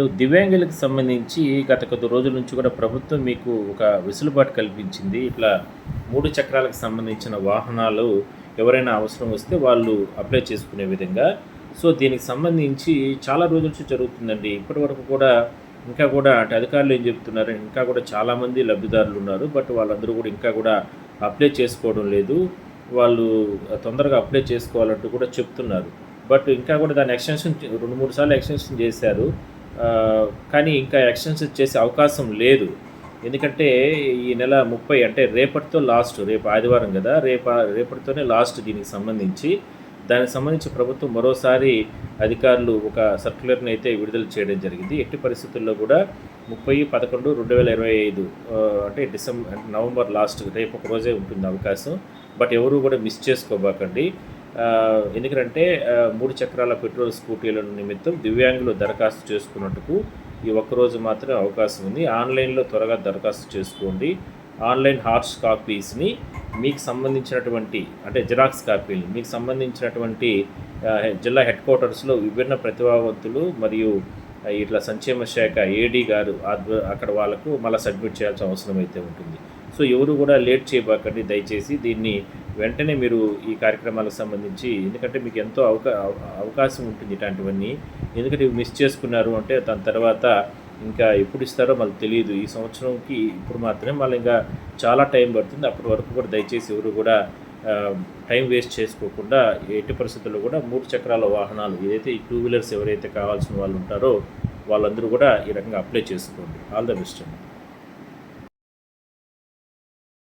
వీళ్ళు దివ్యాంగులకు సంబంధించి గత కొద్ది రోజుల నుంచి కూడా ప్రభుత్వం మీకు ఒక వెసులుబాటు కల్పించింది. ఇట్లా మూడు చక్రాలకు సంబంధించిన వాహనాలు ఎవరైనా అవసరం వస్తే వాళ్ళు అప్లై చేసుకునే విధంగా. సో దీనికి సంబంధించి చాలా రోజుల నుంచి జరుగుతుందండి. ఇప్పటి వరకు కూడా ఇంకా కూడా అంటే అధికారులు ఏం చెప్తున్నారు ఇంకా కూడా చాలామంది లబ్ధిదారులు ఉన్నారు. బట్ వాళ్ళందరూ కూడా ఇంకా కూడా అప్లై చేసుకోవడం లేదు. వాళ్ళు తొందరగా అప్లై చేసుకోవాలంటూ కూడా చెప్తున్నారు. బట్ ఇంకా కూడా దాన్ని ఎక్స్టెన్షన్ చే- రెండు మూడు సార్లు ఎక్స్టెన్షన్ చేశారు. కానీ ఇంకా ఎక్స్టెన్షన్ చేసే అవకాశం లేదు. ఎందుకంటే ఈ నెల ముప్పై అంటే రేపటితో లాస్ట్ రేపు ఆదివారం కదా రేప రేపటితోనే లాస్ట్ దీనికి సంబంధించి. దానికి సంబంధించి ప్రభుత్వం మరోసారి అధికారులు ఒక సర్క్యులర్ని అయితే విడుదల చేయడం జరిగింది. ఎట్టి పరిస్థితుల్లో కూడా ముప్పై పదకొండు రెండు వేల ఇరవై ఐదు అంటే డిసెంబర్ నవంబర్ లాస్ట్ రేపు ఒక రోజే ఉంటుంది అవకాశం. బట్ ఎవరు కూడా మిస్ చేసుకోబాకండి. ఎందుకంటే మూడు చక్రాల పెట్రోల్ స్కూటీల నిమిత్తం దివ్యాంగులు దరఖాస్తు చేసుకున్నట్టుకు ఈ ఒక్కరోజు మాత్రమే అవకాశం ఉంది. ఆన్లైన్లో త్వరగా దరఖాస్తు చేసుకోండి. ఆన్లైన్ హార్డ్స్ కాపీస్ని మీకు సంబంధించినటువంటి అంటే జిరాక్స్ కాపీలు మీకు సంబంధించినటువంటి జిల్లా హెడ్ క్వార్టర్స్లో విభిన్న ప్రతిభావంతులు మరియు ఇట్లా సంక్షేమ శాఖ ఏడీ గారు అక్కడ వాళ్ళకు మళ్ళీ సబ్మిట్ చేయాల్సిన అవసరం అయితే ఉంటుంది. సో ఎవరు కూడా లేట్ చేయబాకండి. దయచేసి దీన్ని వెంటనే మీరు ఈ కార్యక్రమాలకు సంబంధించి ఎందుకంటే మీకు ఎంతో అవకా అవకాశం ఉంటుంది ఇలాంటివన్నీ ఎందుకంటే ఇవి మిస్ చేసుకున్నారు అంటే దాని తర్వాత ఇంకా ఎప్పుడు ఇస్తారో మనకు తెలియదు. ఈ సంవత్సరంకి ఇప్పుడు మాత్రమే మళ్ళీ ఇంకా చాలా టైం పడుతుంది. అప్పటి వరకు కూడా దయచేసి ఎవరు కూడా టైం వేస్ట్ చేసుకోకుండా ఎట్టి పరిస్థితుల్లో కూడా మూడు చక్రాల వాహనాలు ఏదైతే ఈ టూ వీలర్స్ ఎవరైతే కావాల్సిన వాళ్ళు ఉంటారో వాళ్ళందరూ కూడా ఈ రకంగా అప్లై చేసుకోండి. ఆల్ ద బెస్ట్ అండి.